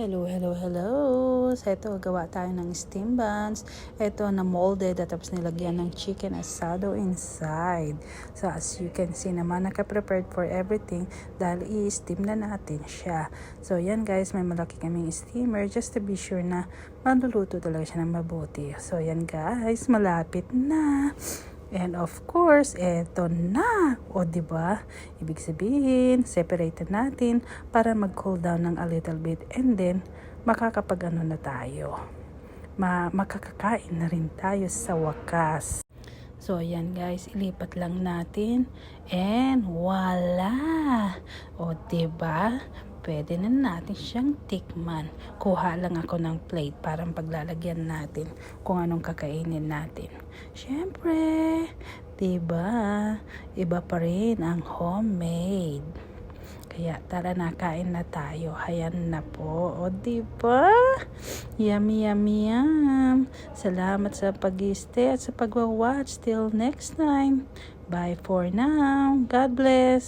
Hello, hello, hello. So, ito, gawa tayo ng steam buns. Ito, na molded at tapos nilagyan ng chicken asado inside. So, as you can see naman, naka-prepared for everything dahil i-steam na natin siya. So, yan guys, may malaki kaming steamer just to be sure na maluluto talaga siya ng mabuti. So, yan guys, malapit na. And of course, eto na. O, ba? Ibig sabihin, separate natin para mag-cool down ng a little bit and then makakapag-ano na tayo. Ma makakakain na rin tayo sa wakas. So, ayan guys, ilipat lang natin. And voila! O, diba? Pwede na natin siyang tikman. Kuha lang ako ng plate para paglalagyan natin kung anong kakainin natin. Siyempre, diba? Iba pa rin ang homemade. Kaya tara na, kain na tayo. Hayan na po. O, diba? Yummy, yummy, yum. Salamat sa pag-stay at sa pag-watch. Till next time. Bye for now. God bless.